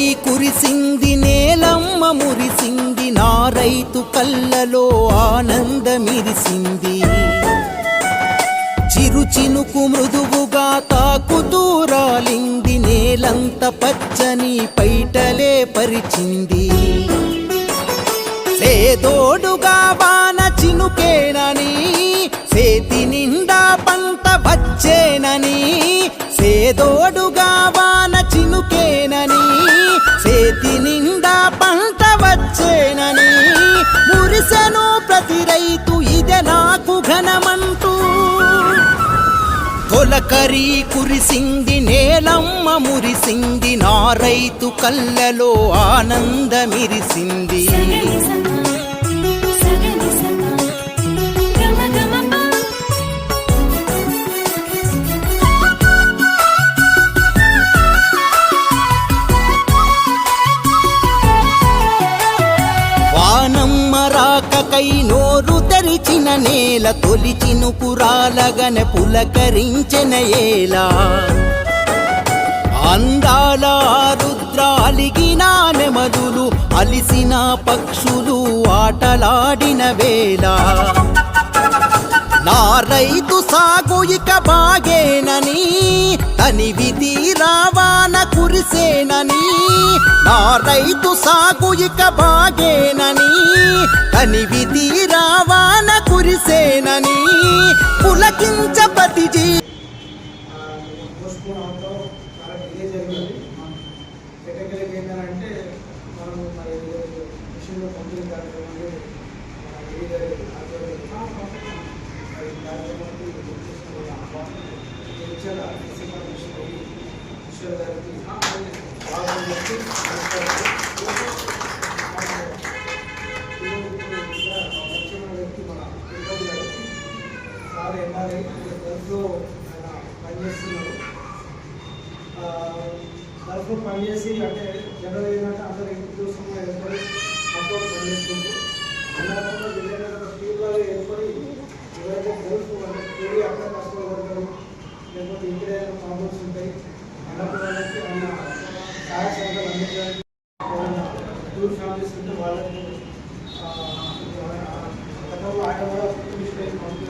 తొలకరి కురిసింది నేలమ్మ మురిసింది నా రైతు కళ్ళలో ఆనందమిరిసింది. చిరుచినుకు మృదువుగా తాకుతూ రాలింది నేలంత పచ్చని పైటలే పరిచింది. కరీ కురిసింది నేలమ్మ మురిసింది నా రైతు కళ్ళలో ఆనందమిరిసింది. వానమ్మ రాకకై నోరు తెరిచిన నేల తొలి పురాలగన పులకరించిన ఏలా. అందాల రుద్రాలిగిన నెమదులు అలిసిన పక్షులు ఆటలాడిన వేళ. నా రైతు సాగు ఇక బాగేనని తనివి తీరావాన కురిసేనని నా రైతు సాగు ఇక బాగేనని తనివి తీరావాన టెక్నికల్గా ఏంటంటే మనం మరి మిషన్లో పంపిణీ కార్యక్రమాన్ని గల్ఫ్లో పనిచేసి అంటే జనరల్ ఏంటంటే అందరు ఇంటి కోసం ఏర్పడి అప్పుడు పనిచేస్తుంది అన్నప్పుడు విజయనగర టీంలాగా ఏర్పడి ఎవరైతే గల్ఫ్ అంటే అక్కడ కష్టపడతారు లేకపోతే ఇంటి ప్రాబ్లమ్స్ ఉంటాయి. అన్నప్పుడు వాళ్ళకి ఆయన సహాయ సంఘాలు అందించడానికి టూర్ ఫ్యామిలీస్ ఉంటే వాళ్ళకి గతంలో ఆయన కూడా మిషన్ పంపిణీ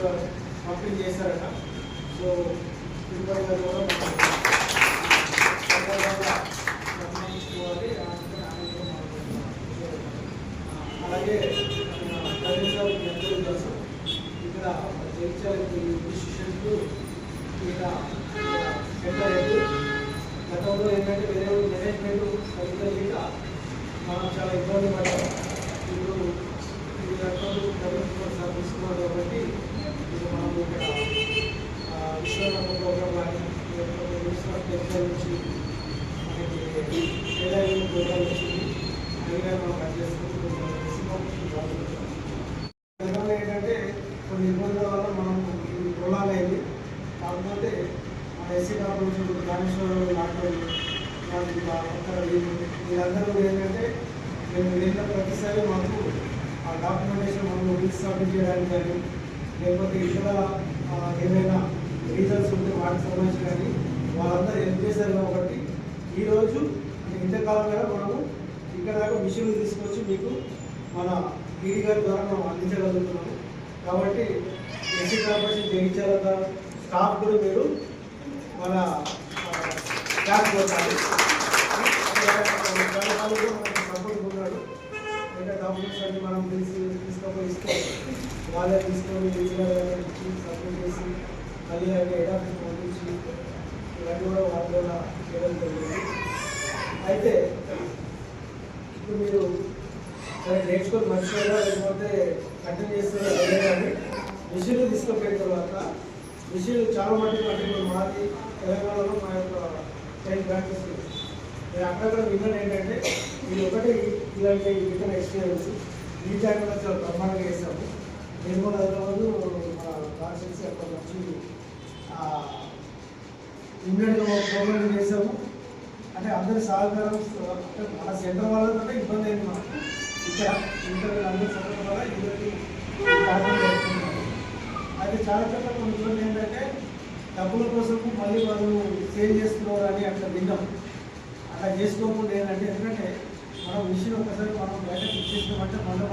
పంపిణీ చేశారట సో తిరుపతి గారు కూడా సందర్భంగా గమనించుకోవాలి అంటే ఆయన కూడా మాట్లాడుతున్నారు. సో, ఆ, అలాగే ప్రవీణ్ సార్ మీ అందరూ తెలుసు ఇక్కడ జగిత్యాల ఇన్స్టిట్యూషన్కు ఈయన సెంటర్ గతంలో ఏంటంటే వేరే మేనేజ్మెంట్ సరిగ్గా లేక మనం చాలా ఇబ్బంది పడ్డాం. ఇప్పుడు ఈ రకాలు డెవలప్మెంట్ సార్ కాబట్టి ఇది మనం ఇక్కడ ఆ, ప్రోగ్రామ్ కానీ లేకపోతే మినిస్టర్ టెక్నాలజీ నుంచి మనకి ప్రోగ్రామ్ వచ్చింది. కానీ మనం చేసుకుంటూ గతంలో ఏంటంటే కొన్ని ఇబ్బందుల వల్ల మనం ఇది ప్రొలాగ్ అయింది కాకపోతే మన ఎస్సీ కార్పొరేషన్ ఇప్పుడు నాటకం మా వీళ్ళందరూ ఏంటంటే మేము వెళ్ళిన ప్రతిసారి మాకు ఆ డాక్యుమెంటేషన్ మనం రీల్స్ సబ్మిట్ చేయడానికి కానీ లేకపోతే ఇతర ఏమైనా రీజన్స్ ఉంటే వాటికి సంబంధించి కానీ వాళ్ళందరూ హెల్ప్ చేశారు కాబట్టి ఈరోజు ఇంతకాలం ఇంతకాలంగా మనము ఇక్కడ దాకా మిషన్లు తీసుకొచ్చి మీకు మన ఈడీ గారి ద్వారా మనం అందించగలుగుతున్నాము. కాబట్టి ఎస్సీ కార్పొరేషన్ జయించాల స్టాఫ్ కూడా మీరు మన క్యాప్ కొట్టాలి సపోర్ట్ ఉన్నాడు ఇంకా డాక్యుమెంట్స్ అన్ని మనం తీసి తీసుకపోయి ఇస్తే వాళ్ళే తీసుకొని సపోర్ట్ చేసి మళ్ళీ అవి హెడ్ ఆఫీస్ పంపించి ఇవన్నీ కూడా వాళ్ళ ద్వారా చేయడం జరిగింది. అయితే ఇప్పుడు మీరు సరే నేర్చుకొని మర్చిపోయారా లేకపోతే కంటిన్యూ చేస్తున్నారా కానీ మిషన్లు తీసుకుపోయిన తర్వాత విషయాలు చాలా మటుకు అంటే మాది తెలంగాణలో మా యొక్క టెన్ బ్రాంచెస్ నేను అక్కడక్కడ విన్నాను ఏంటంటే ఇది ఒకటి ఇలాంటి విత్తన ఎక్స్పీరియన్స్ ఈ టైంలో చాలా బ్రహ్మాండంగా చేస్తాము నిర్మల్ హైదరాబాద్ మా కాన్స్టిట్యూన్సీ అక్కడ మంచి ఇమ్మీడియట్గా ప్రోగ్రామ్ చేసాము అంటే అందరి సహకారం అంటే మన సెంటర్ వాళ్ళతో ఇబ్బంది అయింది మనకు ఇక్కడ ఇంటర్ అందరి సపోర్ట్ వల్ల ఇద్దరికి అది అయితే చాలా చోట్ల కొన్ని చోట్ల ఏంటంటే డబ్బుల కోసం మళ్ళీ వాళ్ళు సేల్ చేస్తున్నారు అని అట్లా విన్నాం. అట్లా చేసుకోకుండా ఏంటంటే ఎందుకంటే మనం విషయం ఒకసారి మనం బయటకు ఇచ్చేసినామంటే మళ్ళీ